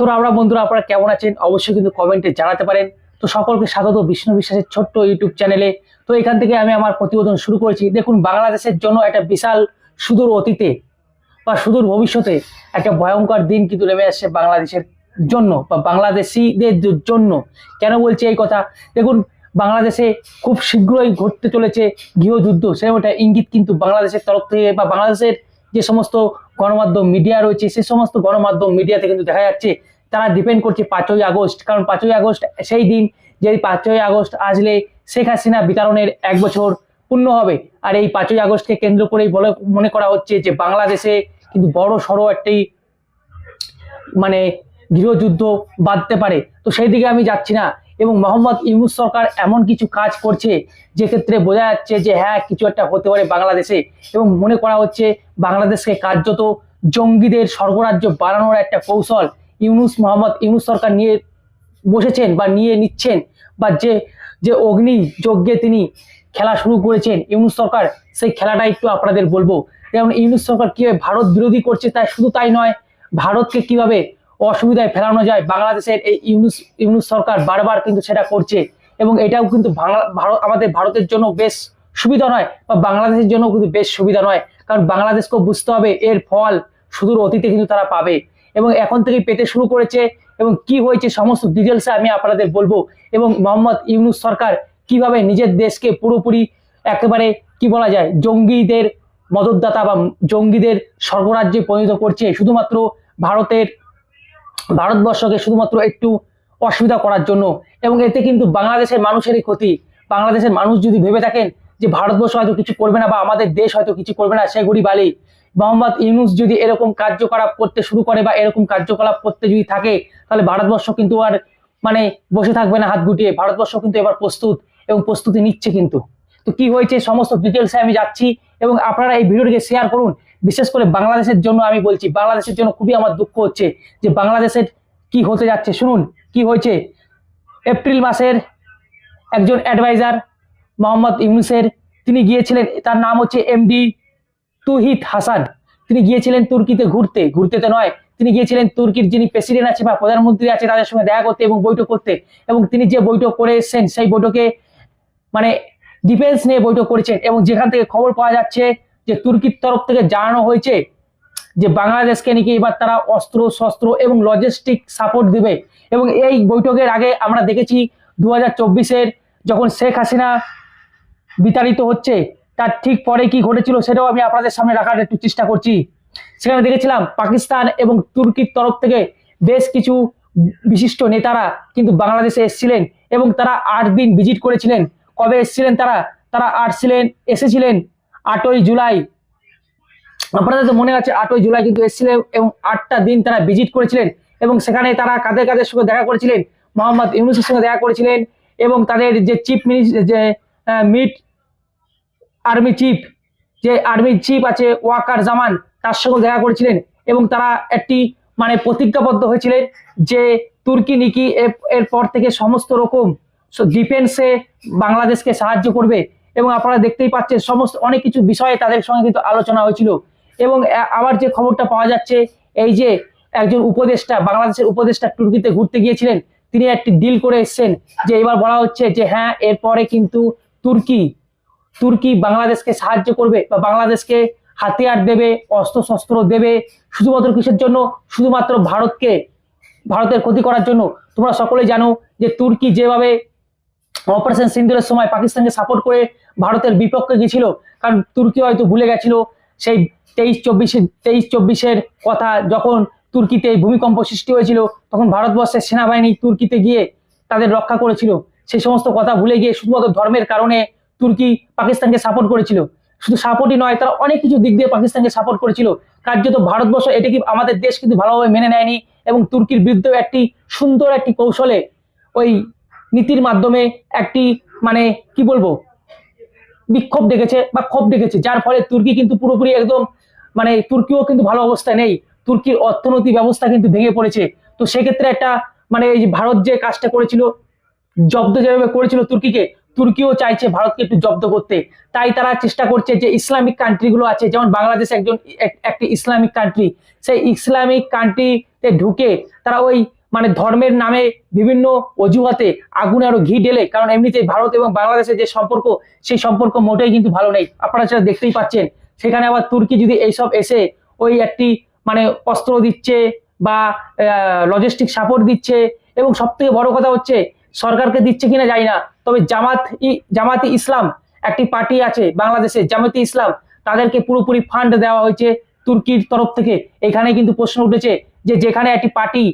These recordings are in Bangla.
তো আমরা বন্ধুরা, আপনারা কেমন আছেন? অবশ্যই কিন্তু কমেন্টে জানাতে পারেন। তো সকলকে স্বাগত বিষ্ণু বিশ্বাসের ছোট্ট ইউটিউব চ্যানেলে তো এখান থেকে আমি আমার প্রতিবেদন শুরু করেছি। দেখুন, বাংলাদেশের জন্য একটা বিশাল সুদূর অতীতে বা সুদূর ভবিষ্যতে একটা ভয়ঙ্কর দিন কিন্তু নেমে আসছে বাংলাদেশের জন্য বা বাংলাদেশিদের জন্য। কেন বলছি এই কথা? দেখুন, বাংলাদেশে খুব শীঘ্রই ঘটতে চলেছে গৃহযুদ্ধ। সেরকম একটা ইঙ্গিত কিন্তু বাংলাদেশের তরফ থেকে বা বাংলাদেশের যে সমস্ত গণমাধ্যম মিডিয়া রয়েছে, সে সমস্ত গণমাধ্যম মিডিয়াতে কিন্তু দেখা যাচ্ছে তারা ডিপেন্ড করছে পাঁচই আগস্ট। কারণ পাঁচই আগস্ট সেই দিন যে পাঁচই আগস্ট আসলে শেখ হাসিনা বিতরণের এক বছর পূর্ণ হবে। আর এই পাঁচই আগস্টকে কেন্দ্র করেই বলে, মনে করা হচ্ছে যে বাংলাদেশে কিন্তু বড় সড়ো একটি মানে গৃহযুদ্ধ বাঁধতে পারে। তো সেই দিকে আমি যাচ্ছি না। এবং মোহাম্মদ ইউনুস সরকার এমন কিছু কাজ করছে যে ক্ষেত্রে বোঝা যাচ্ছে যে হ্যাঁ কিছু একটা হতে পারে বাংলাদেশে। এবং মনে করা হচ্ছে বাংলাদেশকে কার্যত জঙ্গিদের স্বর্গরাজ্য বাড়ানোর একটা কৌশল ইউনুস, মোহাম্মদ ইউনুস সরকার নিয়ে বসেছেন বা নিয়ে নিচ্ছেন বা যে যে অগ্নি যজ্ঞে তিনি খেলা শুরু করেছেন ইউনুস সরকার, সেই খেলাটা একটু আপনাদের বলব। যেমন ইউনুস সরকার কীভাবে ভারত বিরোধী করছে তাই শুধু তাই নয়, ভারতকে কীভাবে অসুবিধায় ফেলানো যায়। বাংলাদেশের এই ইউনুস ইউনুস সরকার বারবার কিন্তু সেটা করছে এবং এটাও কিন্তু ভারত, আমাদের ভারতের জন্য বেশ সুবিধা নয় বা বাংলাদেশের জন্য কিন্তু বেশ সুবিধা নয়। কারণ বাংলাদেশকেও বুঝতে হবে এর ফল সুদূর অতীতে কিন্তু তারা পাবে। এবং এখন থেকেই পেতে শুরু করেছে এবং কি হয়েছে সমস্ত ডিটেলসে আমি আপনাদের বলব। এবং মোহাম্মদ ইউনুস সরকার কীভাবে নিজের দেশকে পুরোপুরি একেবারে কি বলা যায়, জঙ্গিদের মদতদাতা বা জঙ্গিদের সর্বরাজ্যে পরিণত করছে, শুধুমাত্র ভারতের ভারতবর্ষকে শুধুমাত্র একটু অসুবিধা করার জন্য এবং এতে কিন্তু বাংলাদেশের মানুষেরই ক্ষতি। বাংলাদেশের মানুষ যদি ভেবে থাকেন যে ভারতবর্ষ হয়তো কিছু করবে না বা আমাদের দেশ হয়তো কিছু করবে না সে গরিব আলী মোহাম্মদ ইউনুস যদি এরকম কার্যকলাপ করতে শুরু করে বা এরকম কার্যকলাপ করতে যদি থাকে, তাহলে ভারতবর্ষ কিন্তু আর মানে বসে থাকবে না হাত গুটিয়ে। ভারতবর্ষ কিন্তু এবার প্রস্তুত এবং প্রস্তুতি নিচ্ছে কিন্তু। তো কি হয়েছে? সমস্ত ডিটেলসে আমি যাচ্ছি এবং আপনারা এই ভিডিওটিকে শেয়ার করুন। বিশেষ করে বাংলাদেশের জন্য আমি বলছি, বাংলাদেশের জন্য খুবই আমার দুঃখ হচ্ছে যে বাংলাদেশের কি হতে যাচ্ছে। শুনুন, কি হয়েছে? এপ্রিল মাসের একজন অ্যাডভাইজার মোহাম্মদ ইউনুসের, তিনি গিয়েছিলেন, তার নাম হচ্ছে এমডি তুহিত হাসান। তিনি গিয়েছিলেন তুর্কিতে ঘুরতে ঘুরতে তো নয়, তিনি গিয়েছিলেন তুর্কির যিনি প্রেসিডেন্ট আছে বা প্রধানমন্ত্রী আছে, তাদের সঙ্গে দেখা করতে এবং বৈঠক করতে। এবং তিনি যে বৈঠক করে এসেছেন সেই বৈঠকে মানে ডিফেন্স নিয়ে বৈঠক করেছেন এবং যেখান থেকে খবর পাওয়া যাচ্ছে যে তুর্কির তরফ থেকে জানানো হয়েছে যে বাংলাদেশকে নাকি এবার তারা অস্ত্র, শস্ত্র এবং লজিস্টিক সাপোর্ট দিবে। এবং এই বৈঠকের আগে আমরা দেখেছি দু হাজার যখন শেখ হাসিনা বিতাড়িত হচ্ছে, তার ঠিক পরে কি ঘটেছিল সেটাও আমি আপনাদের সামনে রাখার একটু চেষ্টা করছি। সেখানে দেখেছিলাম পাকিস্তান এবং তুর্কির তরফ থেকে বেশ কিছু বিশিষ্ট নেতারা কিন্তু বাংলাদেশে এসেছিলেন এবং তারা আট দিন ভিজিট করেছিলেন। কবে এসেছিলেন তারা? তারা আসছিলেন এসেছিলেন আটই জুলাই। আপনাদের তো মনে আছে, আটই জুলাই কিন্তু এসেছিলেন এবং আটটা দিন তারা ভিজিট করেছিলেন এবং সেখানে তারা কাদের কাদের সঙ্গে দেখা করেছিলেন? মোহাম্মদ ইউনুসের সঙ্গে দেখা করেছিলেন এবং তাদের যে চিফ মিনিস্টার যে মিট আর্মি চিফ, যে আর্মি চিফ আছে ওয়াকার জামান, তার সঙ্গে দেখা করেছিলেন এবং তারা একটি মানে প্রতিজ্ঞাবদ্ধ হয়েছিলেন যে তুর্কি নিকি এরপর থেকে সমস্ত রকম ডিফেন্সে বাংলাদেশকে সাহায্য করবে। এবং আপনারা দেখতেই পাচ্ছেন সমস্ত অনেক কিছু বিষয়ে তাদের সঙ্গে কিন্তু আলোচনা হয়েছিল। এবং আবার যে খবরটা পাওয়া যাচ্ছে, এই যে একজন উপদেষ্টা, বাংলাদেশের উপদেষ্টা তুর্কিতে ঘুরতে গিয়েছিলেন, তিনি একটি ডিল করে এসেছেন যে এবার বলা হচ্ছে যে হ্যাঁ এরপরে কিন্তু তুর্কি তুর্কি বাংলাদেশকে সাহায্য করবে বা বাংলাদেশকে হাতিয়ার দেবে অস্ত্র শস্ত্র দেবে, শুধুমাত্র কিসের জন্য? শুধুমাত্র ভারতকে, ভারতের ক্ষতি করার জন্য। তোমরা সকলেই জানো যে তুর্কি যেভাবে অপারেশন সিন্দুরের সময় পাকিস্তানকে সাপোর্ট করে ভারতের বিপক্ষে গেছিল। কারণ তুর্কি হয়তো ভুলে গেছিল। সেই তেইশ চব্বিশে, তেইশ চব্বিশের কথা যখন তুর্কিতে ভূমিকম্প সৃষ্টি হয়েছিল, তখন ভারতবর্ষের সেনাবাহিনী তুর্কিতে গিয়ে তাদের রক্ষা করেছিল। সেই সমস্ত কথা ভুলে গিয়ে শুধুমাত্র ধর্মের কারণে তুর্কি পাকিস্তানকে সাপোর্ট করেছিল। শুধু সাপোর্টই নয়, তারা অনেক কিছু দিক দিয়ে পাকিস্তানকে সাপোর্ট করেছিল। কার্যত ভারতবর্ষ, এটা কি আমাদের দেশ কিন্তু ভালোভাবে মেনে নেয়নি এবং তুর্কির বিরুদ্ধে একটি সুন্দর একটি কৌশলে ওই নীতির মাধ্যমে একটি মানে কি বলব, বিক্ষোভ ডেকেছে বা ক্ষোভ ডেকেছে। যার ফলে তুর্কি কিন্তু পুরোপুরি একদম মানে তুর্কিও কিন্তু ভালো অবস্থায় নেই। তুর্কির অর্থনৈতিক ব্যবস্থা কিন্তু ভেঙে পড়েছে। তো সেক্ষেত্রে একটা মানে এই যে ভারত যে কাজটা করেছিল, জব্দ যেভাবে করেছিল তুর্কিকে, তুর্কিও চাইছে ভারতকে একটু জব্দ করতে। তাই তারা চেষ্টা করছে যে ইসলামিক কান্ট্রিগুলো আছে, যেমন বাংলাদেশ একজন, এক- একটি ইসলামিক কান্ট্রি। সেই ইসলামিক কান্ট্রিতে ঢুকে তারা ওই মানে ধর্মের নামে বিভিন্ন অজুহাতে আগুনে আরও ঘি ঢেলে, কারণ এমনিতেই ভারত এবং বাংলাদেশের যে সম্পর্ক, সেই সম্পর্ক মোটেই কিন্তু ভালো নেই। আপনারা সেটা দেখতেই পাচ্ছেন। সেখানে আবার তুর্কি যদি এইসব এসে ওই একটি মানে অস্ত্র দিচ্ছে বা লজিস্টিক সাপোর্ট দিচ্ছে, এবং সব থেকে বড় কথা হচ্ছে, সরকারকে দিচ্ছে কিনা জানি না, তবে জামাত জামাতি ইসলাম একটি পার্টি আছে বাংলাদেশে, জামাতি ইসলাম, তাদেরকে পুরোপুরি ফান্ড দেওয়া হয়েছে তুর্কির তরফ থেকে। এখানে কিন্তু প্রশ্ন উঠেছে যে যেখানে একটি পার্টি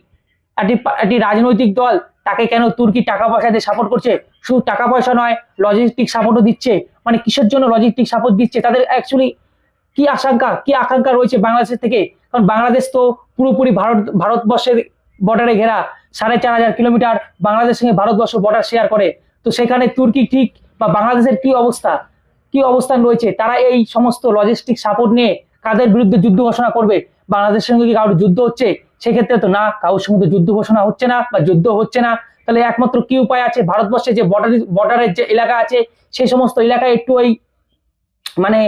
একটি একটি রাজনৈতিক দল তাকে কেন তুর্কি টাকা পয়সা দিয়ে সাপোর্ট করছে? শুধু টাকা পয়সা নয় লজিস্টিক সাপোর্টও দিচ্ছে। মানে কিসের জন্য লজিস্টিক সাপোর্ট দিচ্ছে? তাদের অ্যাকচুয়ালি কি আশঙ্কা, কি আকাঙ্ক্ষা রয়েছে বাংলাদেশের থেকে? কারণ বাংলাদেশ তো পুরোপুরি ভারত, ভারতবর্ষের বর্ডারে ঘেরা। সাড়ে চার হাজার কিলোমিটার বাংলাদেশের সঙ্গে ভারতবর্ষ বর্ডার শেয়ার করে। তো সেখানে তুর্কি ঠিক বা বাংলাদেশের কি অবস্থা? কি অবস্থান রয়েছে? তারা এই সমস্ত লজিস্টিক সাপোর্ট নিয়ে কাদের বিরুদ্ধে যুদ্ধ ঘোষণা করবে? বাংলাদেশের সঙ্গে কি কারোর যুদ্ধ হচ্ছে? সেক্ষেত্রে তো না, কারোর সঙ্গে যুদ্ধ ঘোষণা হচ্ছে না বা যুদ্ধ হচ্ছে না। তাহলে একমাত্র কি উপায় আছে? ভারতবর্ষে যে বর্ডার বর্ডারের যে এলাকা আছে, সেই সমস্ত এলাকায় একটু ওই মানে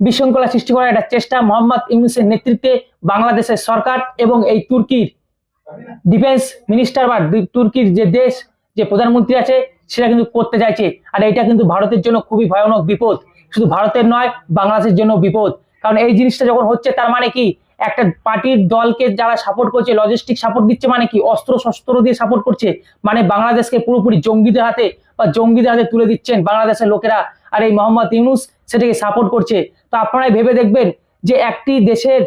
বিশৃঙ্খলা সৃষ্টি করার একটা চেষ্টা মোহাম্মদ ইউনুসের নেতৃত্বে বাংলাদেশের সরকার এবং এই তুর্কির ডিফেন্স মিনিস্টার বা তুর্কির যে দেশ, যে প্রধানমন্ত্রী আছে, সেটা কিন্তু করতে চাইছে। আর এটা কিন্তু ভারতের জন্য খুবই ভয়ানক বিপদ। শুধু ভারতের নয়, বাংলাদেশের জন্য বিপদ। কারণ এই জিনিসটা যখন হচ্ছে, তার মানে কি? একটা পার্টির দলকে যারা সাপোর্ট করছে লজিস্টিক সাপোর্ট দিচ্ছে মানে কি? অস্ত্র শস্ত্র দিয়ে সাপোর্ট করছে মানে বাংলাদেশকে পুরোপুরি জঙ্গিদের হাতে বা জঙ্গিদের হাতে তুলে দিচ্ছেন বাংলাদেশের লোকেরা। আর এই মোহাম্মদ ইউনুস সেটাকে সাপোর্ট করছে। তো আপনারাই ভেবে দেখবেন যে একটি দেশের,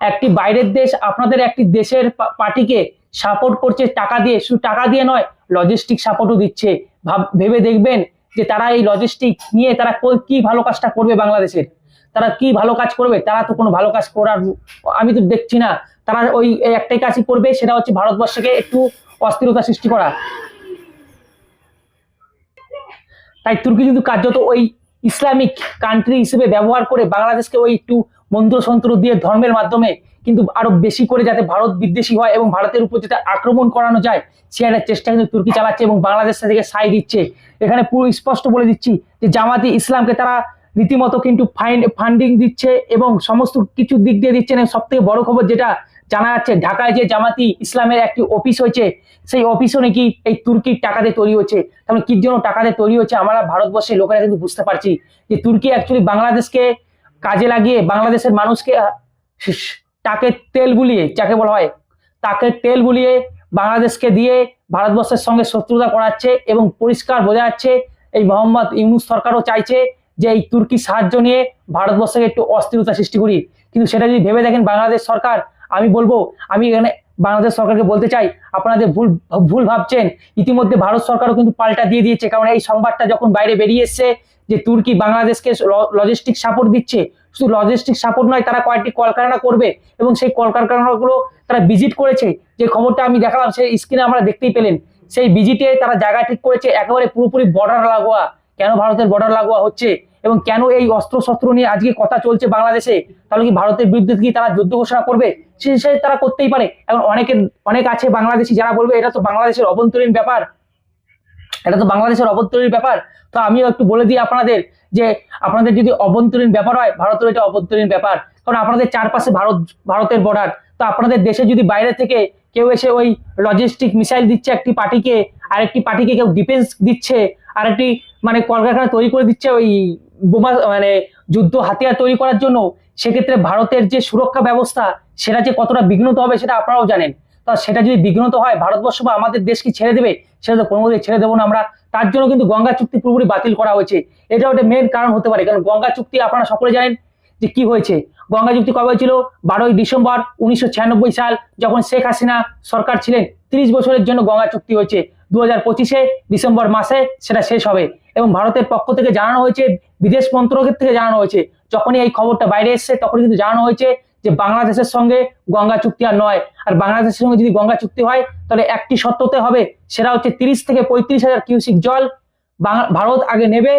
একটি বাইরের দেশ আপনাদের একটি দেশের পার্টিকে সাপোর্ট করছে টাকা দিয়ে। শুধু টাকা দিয়ে নয় লজিস্টিক সাপোর্টও দিচ্ছে। ভাব, ভেবে দেখবেন যে তারা এই লজিস্টিক নিয়ে তারা কো- ভালো কাজটা করবে বাংলাদেশের। তারা কি ভালো কাজ করবে? তারা তো কোনো ভালো কাজ করার আমি তো দেখছি না। তারা ওই একটাই কাজই করবে, সেটা হচ্ছে ভারতবর্ষকে একটু অস্থিরতা সৃষ্টি করা। তাই তুর্কি কিন্তু কার্যত ওই ইসলামিক কান্ট্রি হিসেবে ব্যবহার করে বাংলাদেশকে ওই একটু মন্ত্র সন্ত্র দিয়ে ধর্মের মাধ্যমে কিন্তু আরও বেশি করে যাতে ভারত বিদ্বেষী হয় এবং ভারতের উপর যাতে আক্রমণ করানো যায় সে একটা চেষ্টা কিন্তু তুর্কি চালাচ্ছে এবং বাংলাদেশ থেকে সাই দিচ্ছে। এখানে পুরো স্পষ্ট বলে দিচ্ছি যে জামাতি ইসলামকে তারা রীতিমতো কিন্তু ফাইন ফান্ডিং দিচ্ছে এবং সমস্ত কিছু দিক দিয়ে দিচ্ছেন সব থেকে বড় খবর যেটা জানা যাচ্ছে, ঢাকায় যে জামাতি ইসলামের একটি অফিস হয়েছে, সেই অফিসও নাকি এই তুর্কির টাকাতে তৈরি হচ্ছে। তাহলে কি জন্য টাকাতে তৈরি হচ্ছে, আমরা ভারতবর্ষের লোকেরা কিন্তু বুঝতে পারছি যে তুর্কি অ্যাকচুয়ালি বাংলাদেশকে কাজে লাগিয়ে, বাংলাদেশের মানুষকে টাকের তেল বুলিয়ে, যাকে বলা হয়, তাকে তেল বুলিয়ে বাংলাদেশকে দিয়ে ভারতবর্ষের সঙ্গে শত্রুতা করাচ্ছে এবং পরিষ্কার বোঝা যাচ্ছে, এই মোহাম্মদ ইউনুস সরকারও চাইছে যে এই তুর্কি সাহায্য নিয়ে ভারতবর্ষকে একটু অস্থিরতা সৃষ্টি করি। কিন্তু সেটা যদি ভেবে দেখেন বাংলাদেশ সরকার, আমি বলব, আমি এখানে বাংলাদেশ সরকারকে বলতে চাই আপনাদের ভুল ভুল ভাবছেন, ইতিমধ্যে ভারত সরকারও কিন্তু পাল্টা দিয়ে দিয়েছে। কারণ এই সংবাদটা যখন বাইরে বেরিয়ে এসছে যে তুর্কি বাংলাদেশকে লজিস্টিক সাপোর্ট দিচ্ছে, শুধু লজিস্টিক সাপোর্ট নয়, তারা কয়েকটি কলকারখানা করবে এবং সেই কলকারখানাগুলো তারা ভিজিট করেছে। যে খবরটা আমি দেখালাম, সেই স্ক্রিনে আমরা দেখতেই পেলেন। সেই ভিজিটে তারা জায়গা ঠিক করেছে, একেবারে পুরোপুরি বর্ডার লাগোয়া। কেন ভারতের বর্ডার লাগোয়া হচ্ছে? এবং কেন এই অস্ত্র শস্ত্র নিয়ে আজকে কথা চলছে বাংলাদেশে? তাহলে কি ভারতের বিরুদ্ধে কি তারা যুদ্ধ ঘোষণা করবে? সে তারা করতেই পারে। এখন অনেকের অনেক আছে বাংলাদেশি যারা বলবে, এটা তো বাংলাদেশের অভ্যন্তরীণ ব্যাপার। এটা তো বাংলাদেশের অভ্যন্তরীণ ব্যাপার। তো আমিও একটু বলে দিই আপনাদের যে, আপনাদের যদি অভ্যন্তরীণ ব্যাপার হয় ভারতের এটা অভ্যন্তরীণ ব্যাপার। কারণ আপনাদের চারপাশে ভারত, ভারতের বর্ডার তো আপনাদের দেশে যদি বাইরে থেকে কেউ এসে ওই লজিস্টিক মিসাইল দিচ্ছে একটি পার্টিকে, আরেকটি পার্টিকে কেউ ডিফেন্স দিচ্ছে, আরেকটি মানে কলকারখানা তৈরি করে দিচ্ছে ওই বোমা মানে যুদ্ধ হাতিয়ার তৈরি করার জন্য সেক্ষেত্রে ভারতের যে সুরক্ষা ব্যবস্থা, সেটা যে কতটা বিঘ্নত হবে সেটা আপনারাও জানেন। তা সেটা যদি বিঘ্নত হয়, ভারতবর্ষ বা আমাদের দেশ কি ছেড়ে দেবে, সেটা তো কোনো ছেড়ে দেবো না আমরা। তার জন্য কিন্তু গঙ্গা চুক্তি পুরোপুরি বাতিল করা হয়েছে। এটা একটা মেন কারণ হতে পারে, কারণ গঙ্গা চুক্তি আপনারা সকলে জানেন যে কি হয়েছে। গঙ্গা চুক্তি কবে হয়েছিল? বারোই ডিসেম্বর উনিশশো ছিয়ানব্বই সাল, যখন শেখ হাসিনা সরকার ছিলেন, তিরিশ বছরের জন্য গঙ্গা চুক্তি হয়েছে। দু হাজার ডিসেম্বর মাসে সেটা শেষ হবে এবং ভারতের পক্ষ থেকে জানানো হয়েছে, বিদেশ মন্ত্রকের থেকে জানানো হয়েছে। যখনই এই খবরটা বাইরে এসছে, তখনই কিন্তু জানানো হয়েছে যে বাংলাদেশের সঙ্গে গঙ্গা চুক্তি আর নয়। আর বাংলাদেশের সঙ্গে যদি গঙ্গা চুক্তি হয়, তাহলে একটি সত্যতে হবে, সেটা হচ্ছে তিরিশ থেকে পঁয়ত্রিশ হাজার কিউসিক জল ভারত আগে নেবে,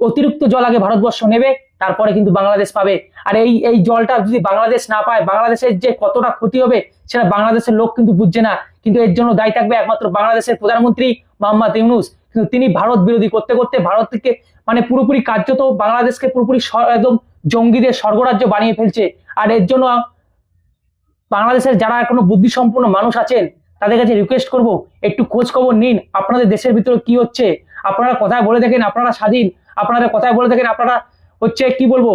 অতিরিক্ত জল আগে ভারতবর্ষ নেবে। তারপরে কিন্তু বাংলাদেশ পাবে। আর এই এই জলটা যদি বাংলাদেশ না পায়, বাংলাদেশের যে কতটা ক্ষতি হবে, সেটা বাংলাদেশের লোক কিন্তু বুঝছে না। কিন্তু এর জন্য দায়ী থাকবে একমাত্র বাংলাদেশের প্রধানমন্ত্রী মোহাম্মদ ইউনুস। কিন্তু তিনি ভারত বিরোধী করতে করতে ভারতকে মানে পুরোপুরি কার্যত বাংলাদেশকে পুরোপুরি একদম জঙ্গিদের স্বর্গরাজ্য বানিয়ে ফেলছে। আর এর জন্য বাংলাদেশের যারা এখনও বুদ্ধিসম্পন্ন মানুষ আছেন, তাদের কাছে রিকোয়েস্ট করব, একটু খোঁজ খবর নিন, আপনাদের দেশের ভিতরে কি হচ্ছে? আপনারা কথায় বলে দেখেন আপনারা স্বাধীন, আপনারা কথায় বলে দেখেন আপনারা হচ্ছে কি বলব?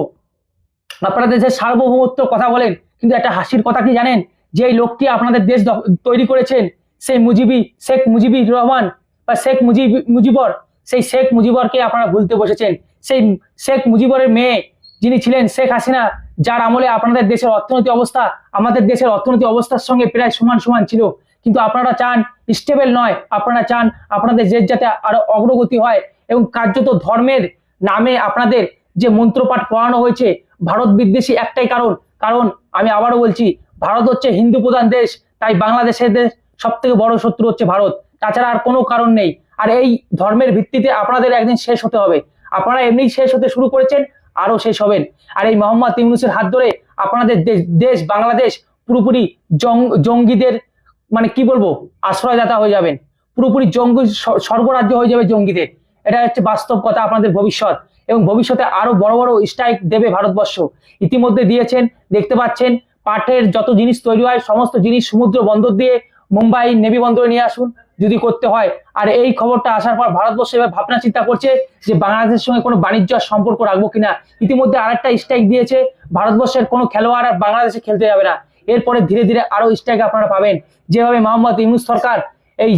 আপনারা দেশের সার্বভৌমত্ব কথা বলেন, কিন্তু একটা হাসির কথা কি জানেন? যে লোকটি আপনাদের দেশ তৈরি করেছেন, সেই মুজিবি, শেখ মুজিবুর রহমান বা শেখ মুজিব, মুজিবর, সেই শেখ মুজিবরকে আপনারা ভুলতে বসেছেন। সেই শেখ মুজিবরের মেয়ে যিনি ছিলেন শেখ হাসিনা, যার আমলে আপনাদের দেশের অর্থনৈতিক অবস্থা, আমাদের দেশের অর্থনৈতিক অবস্থার সঙ্গে প্রায় সমান সমান ছিল। কিন্তু আপনারা চান স্টেবল নয়, আপনারা চান আপনাদের দেশ যাতে আরও অগ্রগতি হয় এবং কার্যত ধর্মের নামে আপনাদের যে মন্ত্রপাঠ পড়ানো হয়েছে, ভারত বিদ্বেষী একটাই কারণ। কারণ আমি আবারও বলছি, ভারত হচ্ছে হিন্দু প্রধান দেশ, তাই বাংলাদেশের দেশ সব থেকে বড় শত্রু হচ্ছে ভারত। তাছাড়া আর কোনো কারণ নেই। আর এই ধর্মের ভিত্তিতে আপনাদের একদিন শেষ হতে হবে। আপনারা এমনি শেষ হতে শুরু করেছেন আরও শেষ হবেন। আর এই মোহাম্মদ ইউনুসের হাত ধরে আপনাদের দেশ- দেশ বাংলাদেশ পুরোপুরি জঙ্গিদের মানে কি বলব, আশ্রয়দাতা হয়ে যাবেন। পুরোপুরি জঙ্গি স- স্বর্গরাজ্য হয়ে যাবে জঙ্গিদের। এটা হচ্ছে বাস্তব কথা, আপনাদের ভবিষ্যৎ। এবং ভবিষ্যতে আরও বড় বড় স্ট্রাইক দেবে ভারতবর্ষ। ইতিমধ্যে দিয়েছেন, দেখতে পাচ্ছেন, পাটের যত জিনিস তৈরি হয়, সমস্ত জিনিস সমুদ্র বন্দর দিয়ে মুম্বাই নেভি বন্দরে নিয়ে আসুন, যদি করতে হয়। আর এই খবরটা আসার পর ভারতবর্ষ এবার ভাবনা চিন্তা করছে যে বাংলাদেশের সঙ্গে কোনো বাণিজ্য সম্পর্ক রাখব কিনা। ইতিমধ্যে আরেকটা স্ট্রাইক দিয়েছে, ভারতবর্ষের কোনো খেলোয়াড় আর বাংলাদেশে খেলতে যাবে না। এরপরে ধীরে ধীরে আরও স্ট্রাইক আপনারা পাবেন। যেভাবে মোহাম্মদ ইউনুস সরকার এই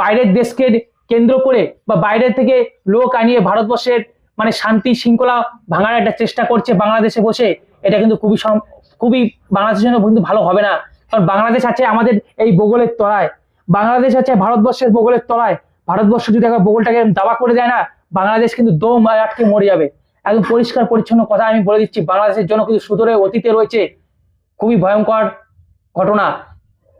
বাইরের দেশকে কেন্দ্র করে বা বাইরে থেকে লোক আনিয়ে ভারতবর্ষের মানে শান্তি শৃঙ্খলা ভাঙার একটা চেষ্টা করছে বাংলাদেশে বসে, এটা কিন্তু খুবই খুবই বাংলাদেশের জন্য কিন্তু ভালো হবে না। কারণ বাংলাদেশ আছে আমাদের এই বগলের তলায়। বাংলাদেশ আছে ভারতবর্ষের বগলের তলায়। ভারতবর্ষ যদি একবার বগলটাকে দাবা করে দেয় না, বাংলাদেশ কিন্তু দম আটকে মরে যাবে। একদম পরিষ্কার, পরিচ্ছন্ন কথা আমি বলে দিচ্ছি, বাংলাদেশের জন্য কিন্তু সুদূরে অতীতে রয়েছে খুবই ভয়ঙ্কর ঘটনা,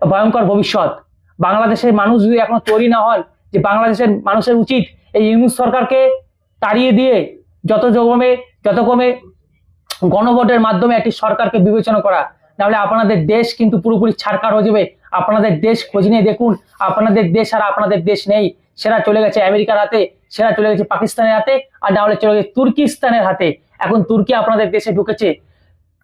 ভয়ঙ্কর ভবিষ্যৎ। বাংলাদেশের মানুষ যদি এখনও তৈরি না হন, যে বাংলাদেশের মানুষের উচিত এই ইউনুস সরকারকে তাড়িয়ে দিয়ে যত কমে যত কমে গণভোটের মাধ্যমে একটি সরকারকে বিবেচনা করা। নাহলে আপনাদের দেশ কিন্তু পুরোপুরি ছাড়কার হয়ে যাবে। আপনাদের দেশ খোঁজ নিয়ে দেখুন, আপনাদের দেশ আর আপনাদের দেশ নেই। সেরা চলে গেছে আমেরিকার হাতে, সেরা চলে গেছে পাকিস্তানের হাতে, আর না হলে চলে গেছে তুর্কিস্তানের হাতে। এখন তুর্কি আপনাদের দেশে ঢুকেছে।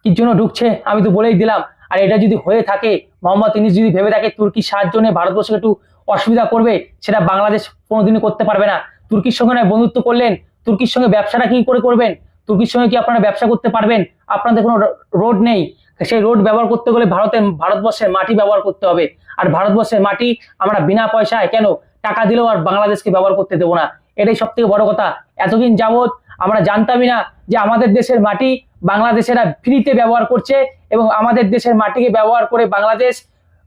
কি জন্য ঢুকছে? আমি তো বলেই দিলাম। আর এটা যদি হয়ে থাকে, মোহাম্মদ ইনিস যদি ভেবে থাকে তুর্কি সাহায্য নিয়ে ভারতবর্ষকে একটু অসুবিধা করবে, সেটা বাংলাদেশ কোনোদিনই করতে পারবে না। তুর্কির সঙ্গে বন্ধুত্ব করলেন। তুর্কির সঙ্গে ব্যবসাটা কি করে করবেন? তুর্কির সঙ্গে কি আপনারা ব্যবসা করতে পারবেন? আপনাদের কোনো রোড নেই। সেই রোড ব্যবহার করতে গেলে ভারতের ভারতবর্ষের মাটি ব্যবহার করতে হবে। আর ভারতবর্ষের মাটি আমরা বিনা পয়সায় কেন টাকা দিলেও আর বাংলাদেশকে ব্যবহার করতে দেবো না? এটাই সব থেকে বড় কথা। এতদিন যাবৎ আমরা জানতামই না যে আমাদের দেশের মাটি বাংলাদেশেরা ফ্রিতে ব্যবহার করছে এবং আমাদের দেশের মাটিকে ব্যবহার করে বাংলাদেশ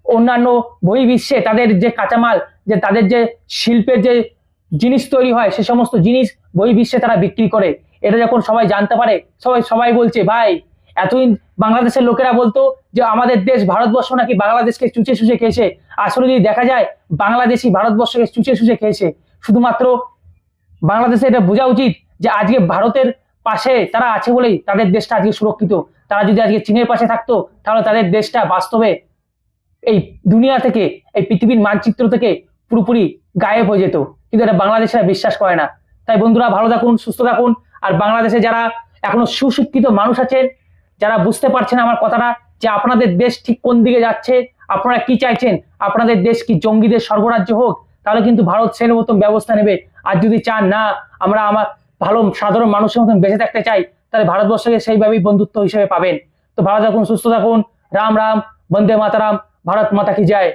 অন্যান্য বহির্বিশ্বে তাদের যে কাঁচামাল, যে তাদের যে শিল্পের যে জিনিস তৈরি হয়, সে সমস্ত জিনিস বই বিশ্বে তারা বিক্রি করে। এটা যখন সবাই জানতে পারে, সবাই সবাই বলছে, ভাই, এতদিন বাংলাদেশের লোকেরা বলতো যে আমাদের দেশ ভারতবর্ষ নাকি বাংলাদেশকে চুচে চুচে খেয়েছে। আসলে যদি দেখা যায়, বাংলাদেশি ভারতবর্ষকে চুচে চুচে খেয়েছে। শুধুমাত্র বাংলাদেশে এটা বোঝা উচিত যে আজকে ভারতের পাশে তারা আছে বলেই তাদের দেশটা আজকে সুরক্ষিত। তারা যদি আজকে চীনের পাশে থাকতো, তাহলে তাদের দেশটা বাস্তবে এই দুনিয়া থেকে, এই পৃথিবীর মানচিত্র থেকে পুরোপুরি গায়েব হয়ে যেত। কিন্তু এটা বাংলাদেশেরা বিশ্বাস করে না। তাই বন্ধুরা, ভালো থাকুন, সুস্থ থাকুন। আর বাংলাদেশে যারা এখনও সুশিক্ষিত মানুষ আছেন, যারা বুঝতে পারছেন আমার কথাটা যে আপনাদের দেশ ঠিক কোন দিকে যাচ্ছে, আপনারা কি চাইছেন? আপনাদের দেশ কি জঙ্গিদের সর্বরাজ্য হোক? তাহলে কিন্তু ভারত সেই মতন ব্যবস্থা নেবে। আর যদি চান না, আমরা আমার ভালো সাধারণ মানুষের মতন বেঁচে থাকতে চাই, তাহলে ভারতবর্ষকে সেইভাবেই বন্ধুত্ব হিসেবে পাবেন। তো ভালো থাকুন, সুস্থ থাকুন। রাম রাম, বন্দে মাতারাম, ভারত মাতা কি যায়